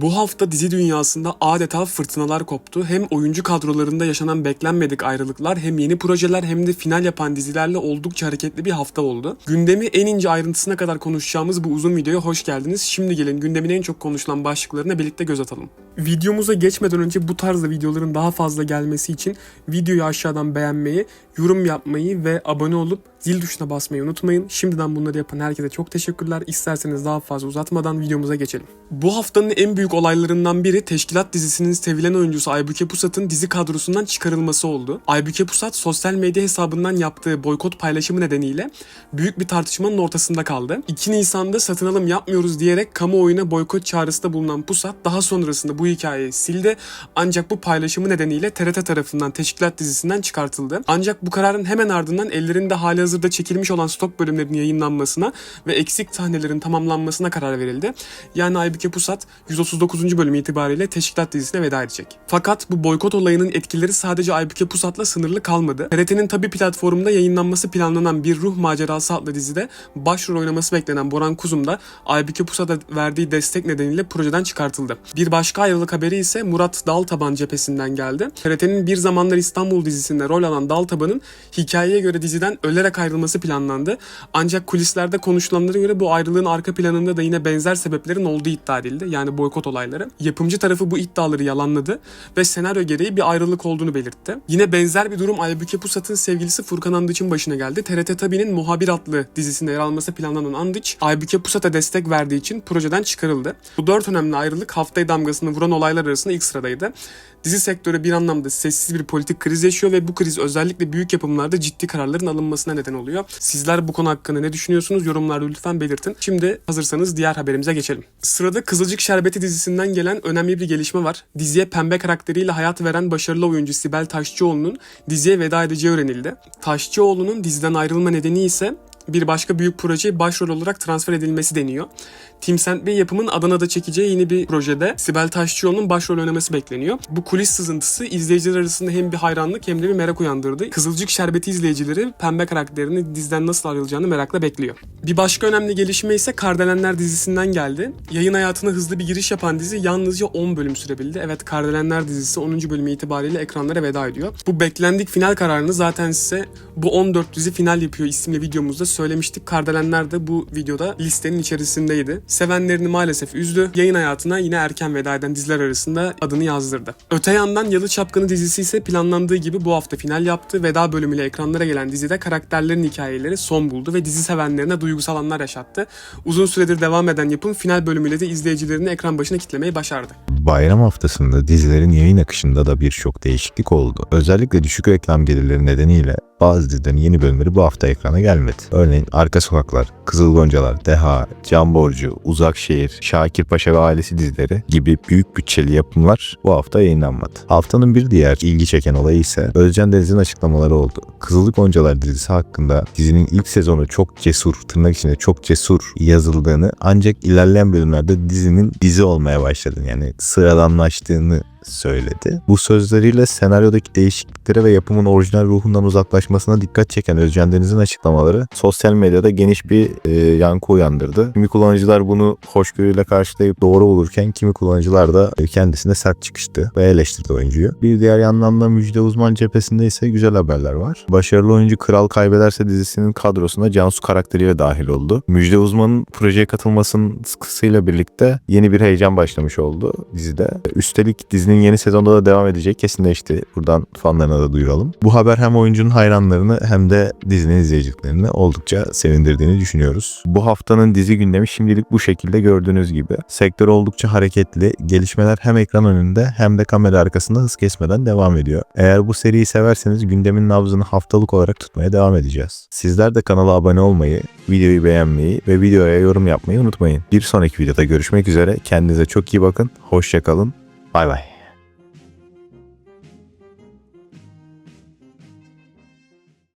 Bu hafta dizi dünyasında adeta fırtınalar koptu. Hem oyuncu kadrolarında yaşanan beklenmedik ayrılıklar hem yeni projeler hem de final yapan dizilerle oldukça hareketli bir hafta oldu. Gündemi en ince ayrıntısına kadar konuşacağımız bu uzun videoya hoş geldiniz. Şimdi gelin gündemin en çok konuşulan başlıklarına birlikte göz atalım. Videomuza geçmeden önce bu tarzda videoların daha fazla gelmesi için videoyu aşağıdan beğenmeyi, yorum yapmayı ve abone olup zil tuşuna basmayı unutmayın. Şimdiden bunları yapan herkese çok teşekkürler. İsterseniz daha fazla uzatmadan videomuza geçelim. Bu haftanın en büyük olaylarından biri Teşkilat dizisinin sevilen oyuncusu Aybüke Pusat'ın dizi kadrosundan çıkarılması oldu. Aybüke Pusat sosyal medya hesabından yaptığı boykot paylaşımı nedeniyle büyük bir tartışmanın ortasında kaldı. 2 Nisan'da satın alım yapmıyoruz diyerek kamuoyuna boykot çağrısında bulunan Pusat daha sonrasında bu hikayeyi sildi. Ancak bu paylaşımı nedeniyle TRT tarafından Teşkilat dizisinden çıkartıldı. Ancak bu kararın hemen ardından ellerinde hali hazırda çekilmiş olan stok bölümlerinin yayınlanmasına ve eksik sahnelerin tamamlanmasına karar verildi. Yani Aybüke Pusat 139. bölüm itibariyle Teşkilat dizisine veda edecek. Fakat bu boykot olayının etkileri sadece Aybüke Pusat'la sınırlı kalmadı. TRT'nin tabi platformunda yayınlanması planlanan Bir Ruh Macerası adlı dizide başrol oynaması beklenen Boran Kuzum da Aybüke Pusat'a verdiği destek nedeniyle projeden çıkartıldı. Bir başka ayrılık haberi ise Murat Daltaban cephesinden geldi. TRT'nin Bir Zamanlar İstanbul dizisinde rol alan Daltaban'ın hikayeye göre diziden ölerek ayrılması planlandı. Ancak kulislerde konuşulanlara göre bu ayrılığın arka planında da yine benzer sebeplerin olduğu iddia edildi. Yani boykot olayları. Yapımcı tarafı bu iddiaları yalanladı ve senaryo gereği bir ayrılık olduğunu belirtti. Yine benzer bir durum Aybüke Pusat'ın sevgilisi Furkan Andıç'ın başına geldi. TRT Tabi'nin Muhabir adlı dizisinde yer alması planlanan Andıç, Aybüke Pusat'a destek verdiği için projeden çıkarıldı. Bu dört önemli ayrılık haftaya damgasını vuran olaylar arasında ilk sıradaydı. Dizi sektörü bir anlamda sessiz bir politik kriz yaşıyor ve bu kriz özellikle büyük yapımlarda ciddi kararların alınmasına neden oluyor. Sizler bu konu hakkında ne düşünüyorsunuz? Yorumlarda lütfen belirtin. Şimdi hazırsanız diğer haberimize geçelim. Sırada Kızılcık Şerbeti dizisinden gelen önemli bir gelişme var. Diziye pembe karakteriyle hayat veren başarılı oyuncu Sibel Taşçıoğlu'nun diziye veda edeceği öğrenildi. Taşçıoğlu'nun diziden ayrılma nedeni ise bir başka büyük proje başrol olarak transfer edilmesi deniyor. Team Sandby yapımın Adana'da çekeceği yeni bir projede Sibel Taşçıoğlu'nun başrol oynaması bekleniyor. Bu kulis sızıntısı izleyiciler arasında hem bir hayranlık hem de bir merak uyandırdı. Kızılcık Şerbeti izleyicileri pembe karakterini diziden nasıl ayrılacağını merakla bekliyor. Bir başka önemli gelişme ise Kardelenler dizisinden geldi. Yayın hayatına hızlı bir giriş yapan dizi yalnızca 10 bölüm sürebildi. Evet Kardelenler dizisi 10. bölümü itibariyle ekranlara veda ediyor. Bu beklendik final kararını zaten size bu 14 dizi final yapıyor isimli videomuzda söylemiştik. Kardelenler de bu videoda listenin içerisindeydi. Sevenlerini maalesef üzdü. Yayın hayatına yine erken veda eden diziler arasında adını yazdırdı. Öte yandan Yalı Çapkını dizisi ise planlandığı gibi bu hafta final yaptı. Veda bölümüyle ekranlara gelen dizide karakterlerin hikayeleri son buldu ve dizi sevenlerine duygusal anlar yaşattı. Uzun süredir devam eden yapım final bölümüyle de izleyicilerini ekran başına kitlemeyi başardı. Bayram haftasında dizilerin yayın akışında da birçok değişiklik oldu. Özellikle düşük reklam gelirleri nedeniyle bazı dizilerin yeni bölümleri bu hafta ekrana gelmedi. Örneğin Arka Sokaklar, Kızıl Goncalar, Deha, Can Borcu, Uzak Şehir, Şakir Paşa ve Ailesi dizileri gibi büyük bütçeli yapımlar bu hafta yayınlanmadı. Haftanın bir diğer ilgi çeken olayı ise Özcan Deniz'in açıklamaları oldu. Kızıl Goncalar dizisi hakkında dizinin ilk sezonu çok cesur, tırnak içinde çok cesur yazıldığını ancak ilerleyen bölümlerde dizinin dizi olmaya başladığını yani sıradanlaştığını söyledi. Bu sözleriyle senaryodaki değişikliklere ve yapımın orijinal ruhundan uzaklaşmasına dikkat çeken Özcan Deniz'in açıklamaları sosyal medyada geniş bir e, yankı uyandırdı. Kimi kullanıcılar bunu hoşgörüyle karşılayıp doğru bulurken kimi kullanıcılar da kendisine sert çıkıştı ve eleştirdi oyuncuyu. Bir diğer yandan da Müjde Uzman cephesinde ise güzel haberler var. Başarılı oyuncu Kral Kaybederse dizisinin kadrosuna Cansu karakteriyle dahil oldu. Müjde Uzman'ın projeye katılmasının sıkısıyla birlikte yeni bir heyecan başlamış oldu dizide. Üstelik dizinin yeni sezonda da devam edeceği kesinleşti. Buradan fanlarına da duyuralım. Bu haber hem oyuncunun hayranlarını hem de dizinin izleyicilerini oldukça sevindirdiğini düşünüyoruz. Bu haftanın dizi gündemi şimdilik bu şekilde gördüğünüz gibi. Sektör oldukça hareketli. Gelişmeler hem ekran önünde hem de kamera arkasında hız kesmeden devam ediyor. Eğer bu seriyi severseniz gündemin nabzını haftalık olarak tutmaya devam edeceğiz. Sizler de kanala abone olmayı, videoyu beğenmeyi ve videoya yorum yapmayı unutmayın. Bir sonraki videoda görüşmek üzere. Kendinize çok iyi bakın. Hoşçakalın. Bay bay.